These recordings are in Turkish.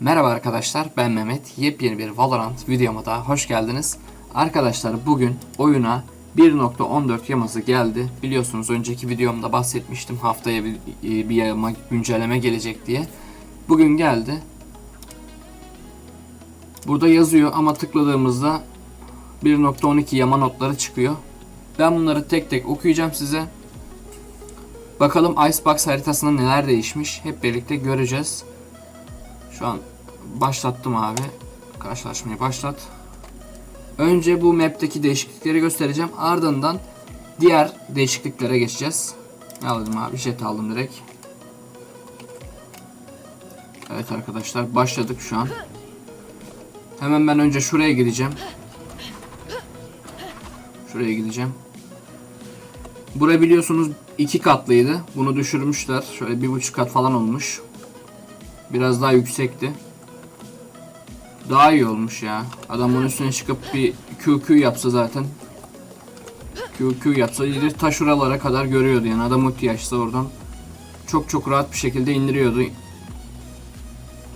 Merhaba arkadaşlar ben Mehmet. Yepyeni bir Valorant videoma daha hoş geldiniz. Arkadaşlar bugün oyuna 1.14 yaması geldi. Biliyorsunuz önceki videomda bahsetmiştim haftaya bir, bir yama güncelleme gelecek diye. Bugün geldi. Burada yazıyor ama tıkladığımızda 1.12 yama notları çıkıyor. Ben bunları tek tek okuyacağım size. Bakalım Icebox haritasında neler değişmiş hep birlikte göreceğiz. Şu an başlattım abi. Karşılaşmayı başlat. Önce bu map'teki değişiklikleri göstereceğim. Ardından diğer değişikliklere geçeceğiz. Ne aldım abi? Jet aldım direkt. Evet arkadaşlar başladık şu an. Hemen ben önce şuraya gideceğim. Şuraya gideceğim. Bura biliyorsunuz iki katlıydı. Bunu düşürmüşler. Şöyle bir buçuk kat falan olmuş. Biraz daha yüksekti. Daha iyi olmuş ya. Adam bunun üstüne çıkıp bir QQ yapsa zaten. QQ yapsa ileri ta şuralara kadar görüyordu yani. Adam ulti açsa oradan çok çok rahat bir şekilde indiriyordu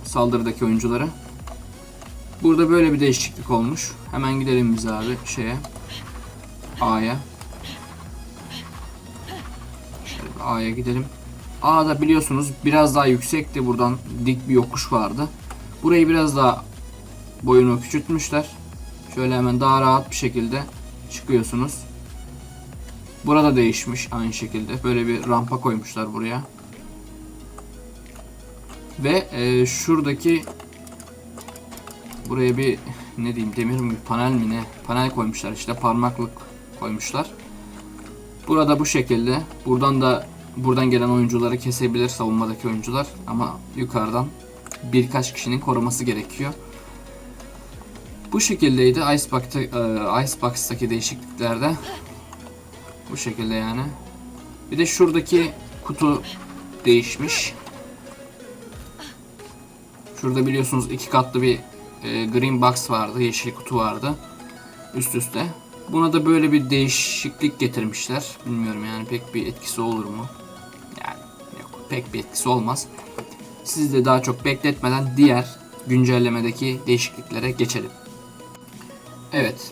saldırıdaki oyuncuları. Burada böyle bir değişiklik olmuş. Hemen gidelim biz abi şeye. A'ya. A'ya gidelim. A'da biliyorsunuz biraz daha yüksekti. Buradan dik bir yokuş vardı. Burayı biraz daha boyunu küçültmüşler. Şöyle hemen daha rahat bir şekilde çıkıyorsunuz. Burada değişmiş aynı şekilde. Böyle bir rampa koymuşlar buraya. Ve e, şuradaki buraya bir ne diyeyim demir mi panel mi ne panel koymuşlar işte parmaklık koymuşlar. Burada bu şekilde. Buradan da buradan gelen oyuncuları kesebilir savunmadaki oyuncular ama yukarıdan birkaç kişinin koruması gerekiyor. Bu şekildeydi Icebox'ta, e, Icebox'taki değişikliklerde. Bu şekilde yani. Bir de şuradaki kutu değişmiş. Şurada biliyorsunuz iki katlı bir e, green box vardı, yeşil kutu vardı üst üste. Buna da böyle bir değişiklik getirmişler. Bilmiyorum yani pek bir etkisi olur mu? Pek bir etkisi olmaz. Siz de daha çok bekletmeden diğer güncellemedeki değişikliklere geçelim. Evet.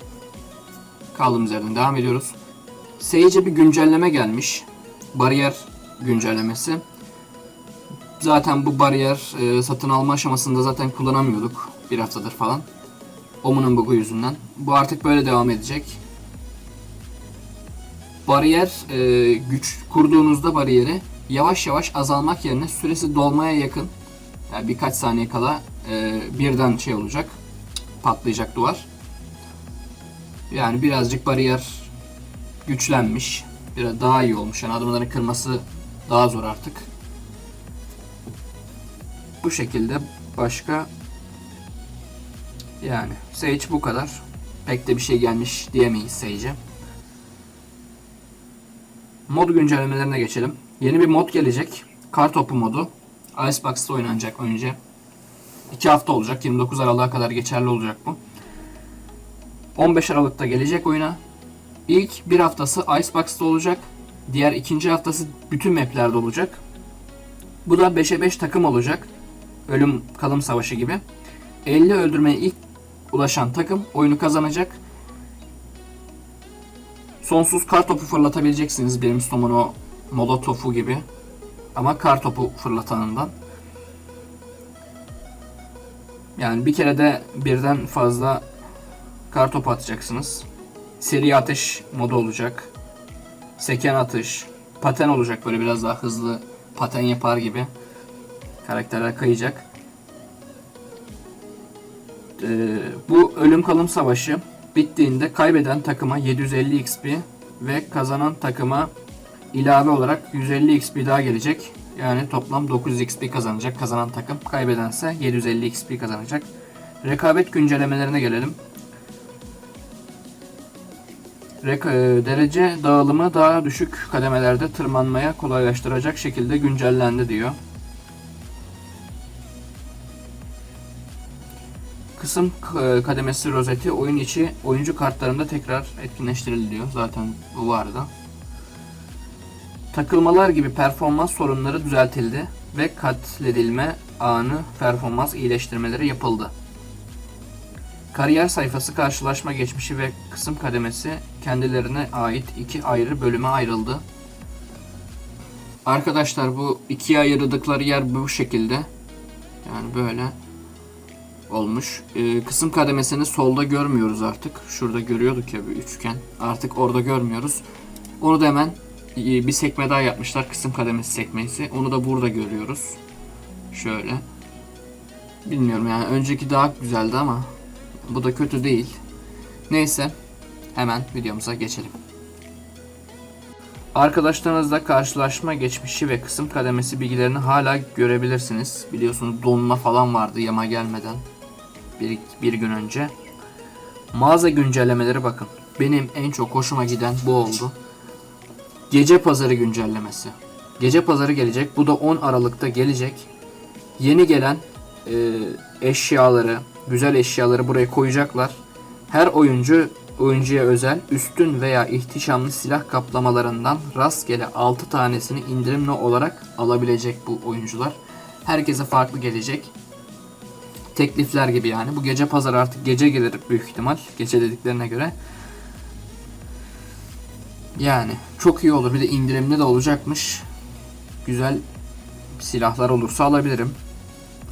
Kaldığımız yerden devam ediyoruz. Sage'e bir güncelleme gelmiş. Bariyer güncellemesi. Zaten bu bariyer e, satın alma aşamasında zaten kullanamıyorduk bir haftadır falan. Omun'un bug'u yüzünden. Bu artık böyle devam edecek. Bariyer e, güç kurduğunuzda bariyeri yavaş yavaş azalmak yerine süresi dolmaya yakın yani birkaç saniye kala e, birden şey olacak patlayacak duvar. Yani birazcık bariyer güçlenmiş. Biraz daha iyi olmuş. Yani adımların kırması daha zor artık. Bu şekilde başka yani Sage bu kadar. Pek de bir şey gelmiş diyemeyiz Sage'e. Mod güncellemelerine geçelim. Yeni bir mod gelecek. Kar topu modu. Icebox'ta oynanacak önce. 2 hafta olacak. 29 Aralık'a kadar geçerli olacak bu. 15 Aralık'ta gelecek oyuna. İlk bir haftası Icebox'ta olacak. Diğer ikinci haftası bütün maplerde olacak. Bu da 5'e 5 takım olacak. Ölüm kalım savaşı gibi. 50 öldürmeye ilk ulaşan takım oyunu kazanacak. Sonsuz kar topu fırlatabileceksiniz. Benim Stomun o molotofu gibi. Ama kar topu fırlatanından. Yani bir kere de birden fazla kar topu atacaksınız. Seri atış modu olacak. Seken atış. Paten olacak böyle biraz daha hızlı paten yapar gibi. Karakterler kayacak. Ee, bu ölüm kalım savaşı bittiğinde kaybeden takıma 750 XP ve kazanan takıma ilave olarak 150 XP daha gelecek. Yani toplam 900 XP kazanacak kazanan takım. Kaybedense 750 XP kazanacak. Rekabet güncellemelerine gelelim. Rek- e, derece dağılımı daha düşük kademelerde tırmanmaya kolaylaştıracak şekilde güncellendi diyor. Kısım k- kademesi rozeti oyun içi oyuncu kartlarında tekrar etkinleştiriliyor. Zaten bu vardı. Takılmalar gibi performans sorunları düzeltildi ve katledilme anı performans iyileştirmeleri yapıldı. Kariyer sayfası karşılaşma geçmişi ve kısım kademesi kendilerine ait iki ayrı bölüme ayrıldı. Arkadaşlar bu ikiye ayırdıkları yer bu şekilde. Yani böyle olmuş. Ee, kısım kademesini solda görmüyoruz artık. Şurada görüyorduk ya bir üçgen. Artık orada görmüyoruz. Onu da hemen e, bir sekme daha yapmışlar. Kısım kademesi sekmesi. Onu da burada görüyoruz. Şöyle. Bilmiyorum yani önceki daha güzeldi ama bu da kötü değil. Neyse hemen videomuza geçelim. Arkadaşlarınızla karşılaşma geçmişi ve kısım kademesi bilgilerini hala görebilirsiniz. Biliyorsunuz donma falan vardı yama gelmeden bir, bir gün önce. Mağaza güncellemeleri bakın. Benim en çok hoşuma giden bu oldu. Gece pazarı güncellemesi. Gece pazarı gelecek. Bu da 10 Aralık'ta gelecek. Yeni gelen e, eşyaları, güzel eşyaları buraya koyacaklar. Her oyuncu oyuncuya özel üstün veya ihtişamlı silah kaplamalarından rastgele 6 tanesini indirimli olarak alabilecek bu oyuncular. Herkese farklı gelecek. Teklifler gibi yani. Bu gece pazar artık gece gelir büyük ihtimal. Gece dediklerine göre. Yani çok iyi olur. Bir de indirimli de olacakmış. Güzel silahlar olursa alabilirim.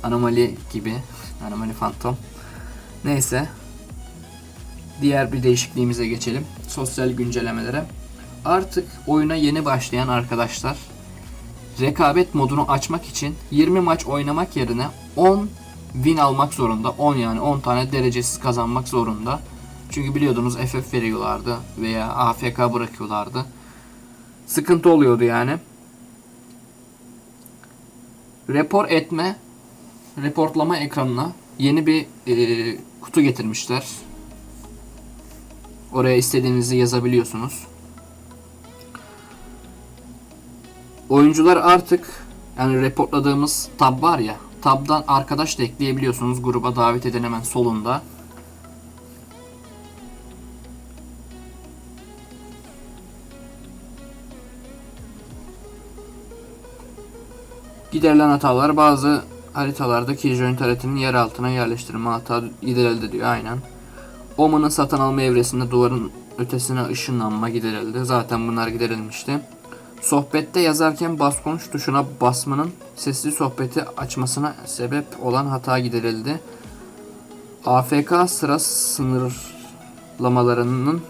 Anomali gibi. Anomali Phantom. Neyse. Diğer bir değişikliğimize geçelim. Sosyal güncellemelere. Artık oyuna yeni başlayan arkadaşlar rekabet modunu açmak için 20 maç oynamak yerine 10 win almak zorunda. 10 yani 10 tane derecesiz kazanmak zorunda. Çünkü biliyordunuz FF veriyorlardı veya AFK bırakıyorlardı. Sıkıntı oluyordu yani. Report etme, reportlama ekranına yeni bir e, kutu getirmişler. Oraya istediğinizi yazabiliyorsunuz. Oyuncular artık yani reportladığımız tab var ya tabdan arkadaş da ekleyebiliyorsunuz gruba davet eden hemen solunda. Giderilen hatalar bazı haritalarda Killjoy taretinin yer altına yerleştirme hata giderildi diyor aynen. Oman'ın satın alma evresinde duvarın ötesine ışınlanma giderildi. Zaten bunlar giderilmişti. Sohbette yazarken bas konuş tuşuna basmanın sesli sohbeti açmasına sebep olan hata giderildi. AFK sıra sınırlamalarının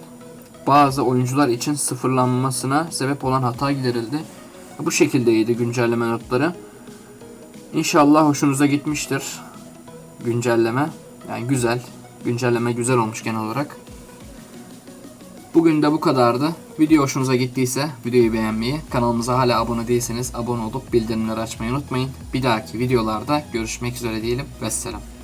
bazı oyuncular için sıfırlanmasına sebep olan hata giderildi. Bu şekildeydi güncelleme notları. İnşallah hoşunuza gitmiştir güncelleme. Yani güzel. Güncelleme güzel olmuş genel olarak. Bugün de bu kadardı. Video hoşunuza gittiyse videoyu beğenmeyi, kanalımıza hala abone değilseniz abone olup bildirimleri açmayı unutmayın. Bir dahaki videolarda görüşmek üzere diyelim. Vesselam.